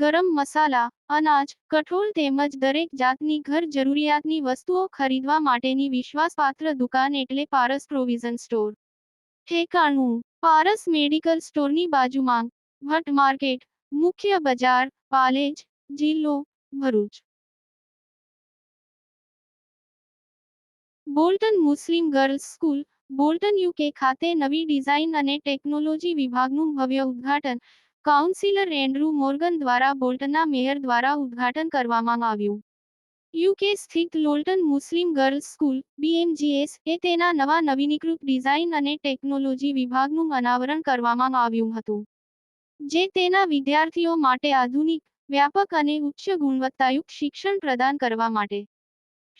ગરમ મસાલા, અનાજ, કઠોળ તેમજ દરેક જાતની ઘર જરૂરિયાતની વસ્તુઓ ખરીદવા માટેની વિશ્વાસપાત્ર દુકાન એટલે પારસ પ્રોવિઝન સ્ટોર. ઠેકાણું, પારસ મેડિકલ સ્ટોરની બાજુમાં, ભટ્ટ માર્કેટ, મુખ્ય બજાર, પાલેજ, જિલ્લો, Bharuch. Bolton Muslim girls school, Bolton UK ખાતે નવી ડિઝાઇન અને ટેકનોલોજી વિભાગનું ભવ્ય ઉદ્ઘાટન કાઉન્સિલર એન્ડ્રુ મોર્ગન દ્વારા બોલ્ટનના મેયર દ્વારા ઉદ્ઘાટન કરવામાં આવ્યું. યુકે સ્થિત લોલ્ટન મુસ્લિમ ગર્લ્સ સ્કૂલ બીએમજીએસ એ તેના નવા નવીનીકૃત ડિઝાઇન અને ટેકનોલોજી વિભાગનું અનાવરણ કરવામાં આવ્યું હતું, જે તેના વિદ્યાર્થીઓ માટે આધુનિક, વ્યાપક અને ઉચ્ચ ગુણવત્તાયુક્ત શિક્ષણ પ્રદાન કરવા માટે.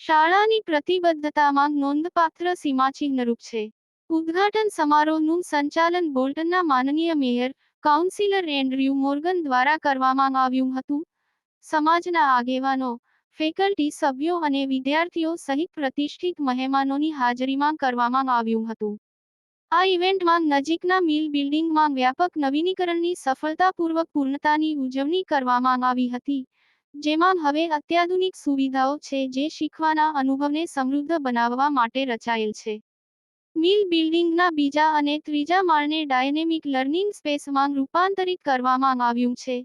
શાળાની પ્રતિબદ્ધતામાં નોંધપાત્ર સીમાચિહ્નરૂપ છે. ઉદ્ઘાટન સમારોહનું સંચાલન બોલ્ટનના માનનીય મેયર કાઉન્સિલર એન્ડ્રયુ મોર્ગન દ્વારા કરવામાં આવ્યું હતું. સમાજના આગેવાનો, ફેકલ્ટી સભ્યો અને વિદ્યાર્થીઓ સહિત પ્રતિષ્ઠિત મહેમાનોની હાજરીમાં કરવામાં આવ્યું હતું. આ ઇવેન્ટમાં નજીકના મિલ બિલ્ડિંગમાં વ્યાપક નવીનીકરણની સફળતાપૂર્વક પૂર્ણતાની ઉજવણી કરવામાં આવી હતી, જેમાં હવે અત્યાધુનિક સુવિધાઓ છે જે શીખવાના અનુભવને સમૃદ્ધ બનાવવા માટે રચાયેલ છે. મિલ બિલ્ડિંગના બીજા અને ત્રીજા માળને ડાયનેમિક લર્નિંગ સ્પેસમાં રૂપાંતરિત કરવામાં આવ્યું છે,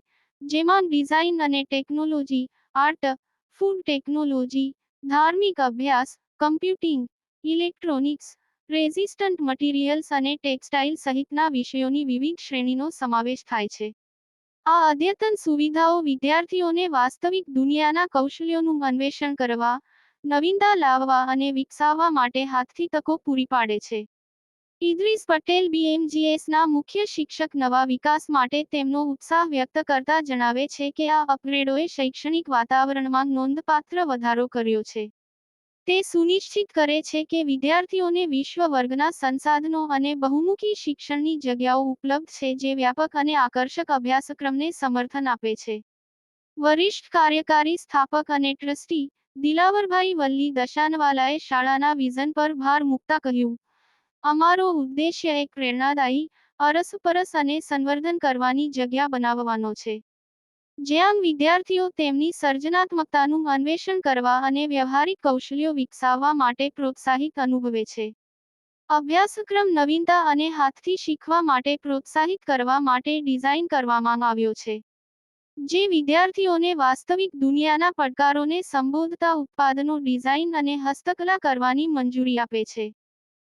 જેમાં ડિઝાઇન અને ટેકનોલોજી આર્ટ ફૂડ ટેકનોલોજી ધાર્મિક અભ્યાસ કમ્પ્યુટિંગ ઇલેક્ટ્રોનિક્સ રેઝિસ્ટન્ટ મટીરિયલ્સ અને ટેક્સટાઇલ સહિતના વિષયોની વિવિધ શ્રેણીનો સમાવેશ થાય છે. આ અદ્યતન સુવિધાઓ વિદ્યાર્થીઓને વાસ્તવિક દુનિયાના કૌશલ્યોનું અન્વેષણ કરવા નવીનતા લાવવા અને વિકસાવવા માટે હાથથી તકો પૂરી પાડે છે. ઇદ્રીસ પટેલ બીએમજીએસના મુખ્ય શિક્ષક નવા વિકાસ માટે તેમનો ઉત્સાહ વ્યક્ત કરતા જણાવે છે કે આ અપગ્રેડોએ શૈક્ષણિક વાતાવરણમાં નોંધપાત્ર વધારો કર્યો છે. તે સુનિશ્ચિત કરે છે કે વિદ્યાર્થીઓને વિશ્વ વર્ગના સંસાધનો અને બહુમુખી શિક્ષણની જગ્યાઓ ઉપલબ્ધ છે જે વ્યાપક અને આકર્ષક અભ્યાસક્રમને સમર્થન આપે છે. વરિષ્ઠ કાર્યકારી સ્થાપક અને ટ્રસ્ટી દિલાવરભાઈ વલ્લી દશાનવાલાએ શાળાના વિઝન પર ભાર મૂકતા કહ્યું, અમારો ઉદ્દેશ્ય એક પ્રેરણાદાયી, અરસપરસ અને સંવર્ધન કરવાની જગ્યા બનાવવાનો છે. જ્યાં વિદ્યાર્થીઓ તેમની સર્જનાત્મકતાનું અન્વેષણ કરવા અને વ્યવહારિક કૌશલ્યો વિકસાવવા માટે પ્રોત્સાહિત અનુભવે છે. અભ્યાસક્રમ નવીનતા અને હાથથી શીખવા માટે પ્રોત્સાહિત કરવા માટે ડિઝાઇન કરવામાં આવ્યો છે. જે વિદ્યાર્થીઓને વાસ્તવિક દુનિયાના પડકારોને સંબોધતા ઉત્પાદનો, ડિઝાઇન અને હસ્તકલા કરવાની મંજૂરી આપે છે.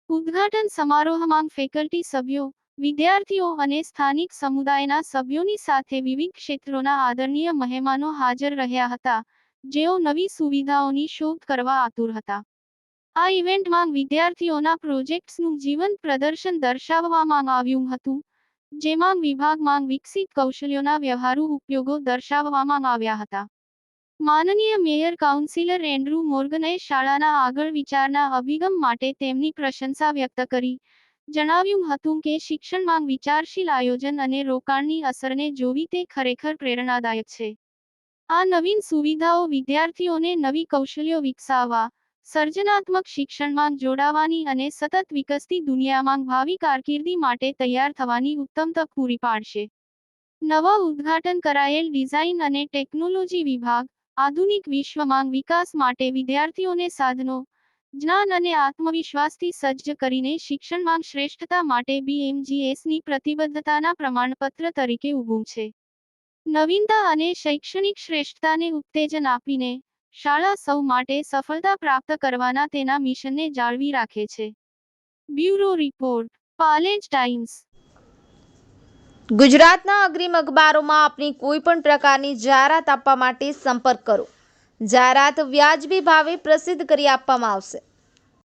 ઉદ્ઘાટન સમારોહમાં ફેકલ્ટી સભ્યો, વિદ્યાર્થીઓ અને સ્થાનિક સમુદાયના સભ્યોની સાથે વિવિધ ક્ષેત્રોના આદરણીય મહેમાનો હાજર રહ્યા હતા, જેઓ નવી સુવિધાઓની શોધ કરવા આતુર હતા. આ ઇવેન્ટમાં વિદ્યાર્થીઓના પ્રોજેક્ટ્સનું જીવંત પ્રદર્શન દર્શાવવામાં આવ્યું હતું જેમાં વિભાગમાં વિકસિત કૌશલ્યોના વ્યવહારુ ઉપયોગો દર્શાવવામાં આવ્યા હતા. માનનીય મેયર કાઉન્સિલર એન્ડ્રુ મોર્ગને શાળાના આગળ વિચારના અભિગમ માટે તેમની પ્રશંસા વ્યક્ત કરી. જણાવ્યું હતું કે શિક્ષણમાં વિચારશીલ આયોજન અને રોકાણની અસરને જોવી તે ખરેખર પ્રેરણાદાયક છે. આ નવીન સુવિધાઓ વિદ્યાર્થીઓને નવી કૌશલ્યો વિકસાવવા સર્જનાત્મક શિક્ષણમાં જોડાવાની અને સતત વિકસતી દુનિયામાં ભાવિ કારકિર્દી માટે તૈયાર થવાની ઉત્તમ તક પૂરી પાડશે. નવા ઉદ્ઘાટન કરાયેલ ડિઝાઇન અને ટેકનોલોજી વિભાગ, આધુનિક વિશ્વમાં વિકાસ માટે વિદ્યાર્થીઓને સાધનો, જ્ઞાન અને આત્મવિશ્વાસથી સજ્જ કરીને શિક્ષણમાં શ્રેષ્ઠતા માટે બીએમજીએસની પ્રતિબદ્ધતાના પ્રમાણપત્ર તરીકે ઊભું છે. નવીનતા અને શૈક્ષણિક શ્રેષ્ઠતાને ઉત્તેજન આપીને શાળા સૌ માટે સફળતા પ્રાપ્ત કરવાના તેના મિશનને જાળવી રાખે છે. Bureau report, Palej Times. ગુજરાતના અગ્રીમ અખબારોમાં આપની કોઈ પણ પ્રકારની જાહેરાત આપવા માટે સંપર્ક કરો. જાહેરાત વ્યાજબી ભાવે પ્રસિદ્ધ કરી આપવામાં આવશે.